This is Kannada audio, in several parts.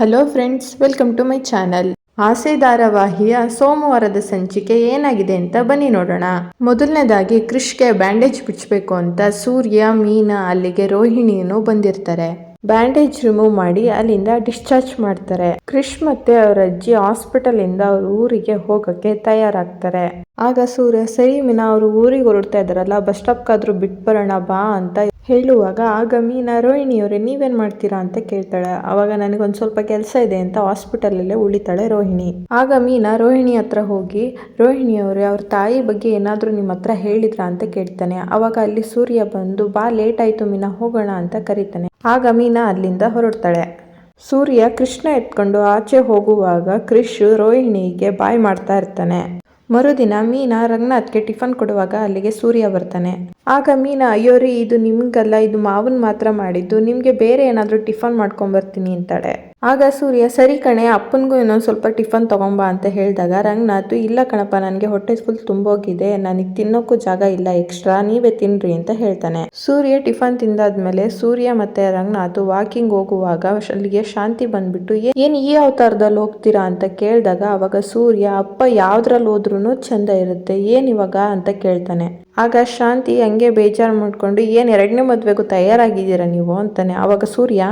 Hello friends welcome to my channel Aase ಧಾರಾವಾಹಿಯ ಸೋಮವಾರದ ಸಂಚಿಕೆ ಏನಾಗಿದೆ ಅಂತ ಬನ್ನಿ ನೋಡೋಣ. ಮೊದಲನೇದಾಗಿ ಕ್ರಿಶ್ಗೆ ಬ್ಯಾಂಡೇಜ್ ಬಿಚ್ಚಬೇಕು ಅಂತ ಸೂರ್ಯ, ಮೀನಾ ಅಲ್ಲಿಗೆ ರೋಹಿಣಿಯನ್ನು ಬಂದಿರ್ತಾರೆ. ಬ್ಯಾಂಡೇಜ್ ರಿಮೂವ್ ಮಾಡಿ ಅಲ್ಲಿಂದ ಡಿಸ್ಚಾರ್ಜ್ ಮಾಡ್ತಾರೆ. ಕೃಷ್ ಮತ್ತೆ ಅವರ ಅಜ್ಜಿ ಹಾಸ್ಪಿಟಲ್ ಇಂದ ಅವ್ರ ಊರಿಗೆ ಹೋಗಕ್ಕೆ ತಯಾರಾಗ್ತಾರೆ. ಆಗ ಸೂರ್ಯ, ಸರಿ ಮೀನಾ, ಅವರು ಊರಿಗೆ ಹೊರಡ್ತಾ ಇದಾರಲ್ಲ ಬಸ್ ಸ್ಟಾಪ್ಗಾದ್ರೂ ಬಿಟ್ಟು ಬರೋಣ ಬಾ ಅಂತ ಹೇಳುವಾಗ, ಆಗ ಮೀನಾ ರೋಹಿಣಿಯವರೇ, ನೀವೇನ್ ಮಾಡ್ತೀರಾ ಅಂತ ಕೇಳ್ತಾಳೆ. ಅವಾಗ ನನಗೊಂದು ಸ್ವಲ್ಪ ಕೆಲಸ ಇದೆ ಅಂತ ಹಾಸ್ಪಿಟಲಲ್ಲೇ ಉಳಿತಾಳೆ ರೋಹಿಣಿ. ಆಗ ಮೀನಾ ರೋಹಿಣಿ ಹತ್ರ ಹೋಗಿ, ರೋಹಿಣಿಯವರು, ಅವ್ರ ತಾಯಿ ಬಗ್ಗೆ ಏನಾದರೂ ನಿಮ್ಮ ಹತ್ರ ಹೇಳಿದ್ರಾ ಅಂತ ಕೇಳ್ತಾನೆ. ಅವಾಗ ಅಲ್ಲಿ ಸೂರ್ಯ ಬಂದು, ಬಾ ಲೇಟ್ ಆಯ್ತು ಮೀನಾ, ಹೋಗೋಣ ಅಂತ ಕರೀತಾನೆ. ಆಗ ಮೀನಾ ಅಲ್ಲಿಂದ ಹೊರಡ್ತಾಳೆ. ಸೂರ್ಯ ಕೃಷ್ಣ ಎತ್ಕೊಂಡು ಆಚೆ ಹೋಗುವಾಗ ಕೃಷ್ ರೋಹಿಣಿಗೆ ಬಾಯ್ ಮಾಡ್ತಾ ಇರ್ತಾನೆ. ಮರುದಿನ ಮೀನಾ ರಂಗನಾಥ್ಗೆ ಟಿಫನ್ ಕೊಡುವಾಗ ಅಲ್ಲಿಗೆ ಸೂರ್ಯ ಬರ್ತಾನೆ. ಆಗ ಮೀನಾ ಅಯ್ಯೋ ರೀ ಇದು ನಿಮ್ಗಲ್ಲ, ಇದು ಮಾವನ್ ಮಾತ್ರ ಮಾಡಿದ್ದು, ನಿಮ್ಗೆ ಬೇರೆ ಏನಾದರೂ ಟಿಫನ್ ಮಾಡ್ಕೊಂಡ್ ಬರ್ತೀನಿ ಅಂತಾಳೆ. ಆಗ ಸೂರ್ಯ, ಸರಿ ಕಣೆ, ಅಪ್ಪನಿಗೂ ಇನ್ನೊಂದು ಸ್ವಲ್ಪ ಟಿಫನ್ ತೊಗೊಂಬ ಅಂತ ಹೇಳಿದಾಗ ರಂಗನಾಥ್ ಇಲ್ಲ ಕಣಪ್ಪ, ನನಗೆ ಹೊಟ್ಟೆ ಫುಲ್ ತುಂಬೋಗಿದೆ, ನನಗೆ ತಿನ್ನೋಕ್ಕೂ ಜಾಗ ಇಲ್ಲ ಎಕ್ಸ್ಟ್ರಾ ನೀವೇ ತಿನ್ರಿ ಅಂತ ಹೇಳ್ತಾನೆ. ಸೂರ್ಯ ಟಿಫನ್ ತಿಂದಾದ್ಮೇಲೆ ಸೂರ್ಯ ಮತ್ತೆ ರಂಗನಾಥ್ ವಾಕಿಂಗ್ ಹೋಗುವಾಗ ಅಲ್ಲಿಗೆ ಶಾಂತಿ ಬಂದ್ಬಿಟ್ಟು, "ಏ- ಏನ್ ಈ ಅವತಾರದಲ್ಲಿ ಹೋಗ್ತೀರಾ? ಅಂತ ಕೇಳಿದಾಗ, ಅವಾಗ ಸೂರ್ಯ, ಅಪ್ಪ, ಯಾವ್ದ್ರಲ್ಲಿ ಹೋದ್ರೂ ಚಂದ ಇರುತ್ತೆ, ಏನ್ ಇವಾಗ? ಅಂತ ಕೇಳ್ತಾನೆ. ಆಗ ಶಾಂತಿ ಹಂಗೆ ಬೇಜಾರು ಮಾಡ್ಕೊಂಡು, ಏನ್, ಎರಡನೇ ಮದ್ವೆಗೂ ತಯಾರಾಗಿದ್ದೀರಾ ನೀವು? ಅಂತಾನೆ. ಅವಾಗ ಸೂರ್ಯ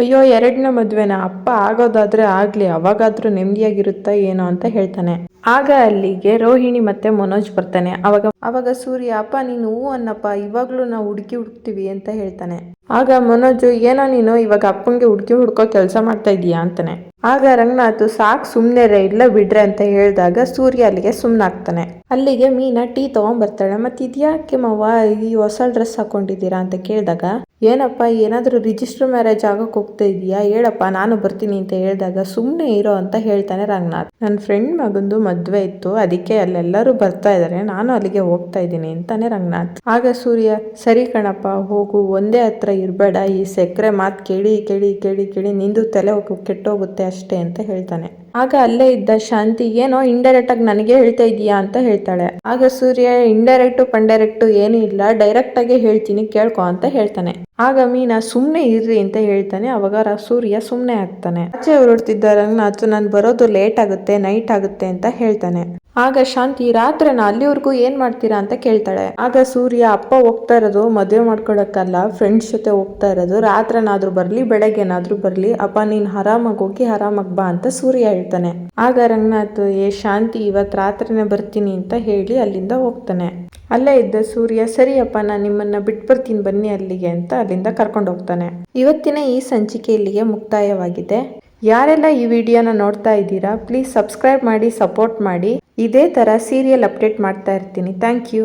ಅಯ್ಯೋ, ಎರಡನೇ ಮದ್ವೆನ ಅಪ್ಪ ಆಗೋದಾದ್ರೆ ಆಗ್ಲಿ, ಅವಾಗಾದ್ರೂ ನೆಮ್ಮದಿಯಾಗಿರುತ್ತಾ ಏನೋ ಅಂತ ಹೇಳ್ತಾನೆ. ಆಗ ಅಲ್ಲಿಗೆ ರೋಹಿಣಿ ಮತ್ತೆ ಮನೋಜ್ ಬರ್ತಾನೆ. ಅವಾಗ ಅವಾಗ ಸೂರ್ಯ, ಅಪ್ಪ, ನೀನು ಹೂ ಅನ್ನಪ್ಪ, ಇವಾಗ್ಲೂ ನಾವು ಹುಡುಕಿ ಹುಡುಕ್ತಿವಿ ಅಂತ ಹೇಳ್ತಾನೆ. ಆಗ ಮನೋಜ್, ಏನೋ ನೀನು ಇವಾಗ ಅಪ್ಪಂಗೆ ಹುಡುಕಿ ಹುಡ್ಕೋ ಕೆಲಸ ಮಾಡ್ತಾ ಇದೀಯಾ? ಅಂತಾನೆ. ಆಗ ರಂಗನಾಥ್, ಸಾಕ್, ಸುಮ್ನೆ ರೇ ಇಲ್ಲ ಬಿಡ್ರೆ ಅಂತ ಹೇಳಿದಾಗ ಸೂರ್ಯ ಅಲ್ಲಿಗೆ ಸುಮ್ನಾಗ್ತಾನೆ. ಅಲ್ಲಿಗೆ ಮೀನಾ ಟೀ ತಗೊಂಡ್ಬರ್ತಾಳೆ ಮತ್ತೆ ಇದ್ಯಾಕೆ ಮವ್ವ ಈ ಹೊಸ ಡ್ರೆಸ್ ಹಾಕೊಂಡಿದ್ದೀರಾ? ಅಂತ ಕೇಳಿದಾಗ, ಏನಪ್ಪ, ಏನಾದರೂ ರಿಜಿಸ್ಟರ್ ಮ್ಯಾರೇಜ್ ಆಗೋಕೆ ಹೋಗ್ತಾ ಇದೀಯಾ? ಹೇಳಪ್ಪ, ನಾನು ಬರ್ತೀನಿ ಅಂತ ಹೇಳಿದಾಗ ಸುಮ್ಮನೆ ಇರೋ ಅಂತ ಹೇಳ್ತಾನೆ ರಂಗನಾಥ್. ನನ್ನ ಫ್ರೆಂಡ್ ಮಗಂದು ಮದುವೆ ಇತ್ತು. ಅದಕ್ಕೆ ಅಲ್ಲೆಲ್ಲರೂ ಬರ್ತಾ ಇದ್ದಾರೆ ನಾನು ಅಲ್ಲಿಗೆ ಹೋಗ್ತಾ ಇದ್ದೀನಿ, ಅಂತಾನೆ ರಂಗನಾಥ್. ಆಗ ಸೂರ್ಯ, ಸರಿ ಕಣಪ್ಪ, ಹೋಗು. ಒಂದೇ ಹತ್ರ ಇರಬೇಡ. ಈ ಸಕ್ಕರೆ ಮಾತು ಕೇಳಿ ಕೇಳಿ ಕೇಳಿ ಕೇಳಿ ನಿಂದು ತಲೆ ಕೆಟ್ಟೋಗುತ್ತೆ ಅಷ್ಟೇ, ಅಂತ ಹೇಳ್ತಾನೆ. ಆಗ ಅಲ್ಲೇ ಇದ್ದ ಶಾಂತಿ, ಏನೋ ಇಂಡೈರೆಕ್ಟ್ ಆಗಿ ನನಗೆ ಹೇಳ್ತಾ ಇದೀಯಾ ಅಂತ ಹೇಳ್ತಾಳೆ. ಆಗ ಸೂರ್ಯ ಇಂಡೈರೆಕ್ಟ್ ಪಂಡೈರೆಕ್ಟ್ ಏನೂ ಇಲ್ಲ ಡೈರೆಕ್ಟ್ ಆಗಿ ಹೇಳ್ತೀನಿ, ಕೇಳ್ಕೊ ಅಂತ ಹೇಳ್ತಾನೆ. ಆಗ ಮೀನಾ ಸುಮ್ಮನೆ ಇರ್ರಿ ಅಂತ ಹೇಳ್ತಾನೆ. ಅವಾಗ ಸೂರ್ಯ ಸುಮ್ನೆ ಆಗ್ತಾನೆ. ಆಚೆ ಹೊರಡ್ತಿದ್ದ ರಂಗನಾಥ್ ನಾನು ಬರೋದು ಲೇಟ್ ಆಗುತ್ತೆ ನೈಟ್ ಆಗುತ್ತೆ ಅಂತ ಹೇಳ್ತಾನೆ. ಆಗ ಶಾಂತಿ ರಾತ್ರಿನ ಅಲ್ಲಿವರೆಗೂ ಏನ್ ಮಾಡ್ತೀರಾ ಅಂತ ಕೇಳ್ತಾಳೆ. ಆಗ ಸೂರ್ಯ ಅಪ್ಪ ಹೋಗ್ತಾ ಇರೋದು, ಮದುವೆ ಮಾಡ್ಕೊಳಕ್ಕಲ್ಲ ಫ್ರೆಂಡ್ಸ್ ಜೊತೆ ಹೋಗ್ತಾ ಇರೋದು ರಾತ್ರಿನಾದ್ರೂ ಬರ್ಲಿ ಬೆಳಗ್ಗೆನಾದ್ರೂ ಬರ್ಲಿ, ಅಪ್ಪ ನೀನ್ ಆರಾಮಾಗಿ ಹೋಗಿ, ಆರಾಮಾಗಿ ಬಾ ಅಂತ ಸೂರ್ಯ ಹೇಳ್ತಾನೆ. ಆಗ ರಂಗನಾಥ್, ಏ ಶಾಂತಿ, ಇವತ್ ರಾತ್ರಿನೇ ಬರ್ತೀನಿ ಅಂತ ಹೇಳಿ ಅಲ್ಲಿಂದ ಹೋಗ್ತಾನೆ. ಅಲ್ಲೇ ಇದ್ದ ಸೂರ್ಯ ಸರಿಯಪ್ಪ ನಾನು ನಿಮ್ಮನ್ನ ಬಿಟ್ಬರ್ತೀನಿ ಬನ್ನಿ ಅಲ್ಲಿಗೆ ಅಂತ ಅಲ್ಲಿಂದ ಕರ್ಕೊಂಡು ಹೋಗ್ತಾನೆ. ಇವತ್ತಿನ ಈ ಸಂಚಿಕೆ ಇಲ್ಲಿಗೆ ಮುಕ್ತಾಯವಾಗಿದೆ. ಯಾರೆಲ್ಲ ಈ ವಿಡಿಯೋನ ನೋಡ್ತಾ ಇದ್ದೀರಾ ಪ್ಲೀಸ್ ಸಬ್ಸ್ಕ್ರೈಬ್ ಮಾಡಿ ಸಪೋರ್ಟ್ ಮಾಡಿ. ಇದೇ ಥರ ಸೀರಿಯಲ್ ಅಪ್ಡೇಟ್ ಮಾಡ್ತಾ ಇರ್ತೀನಿ. Thank you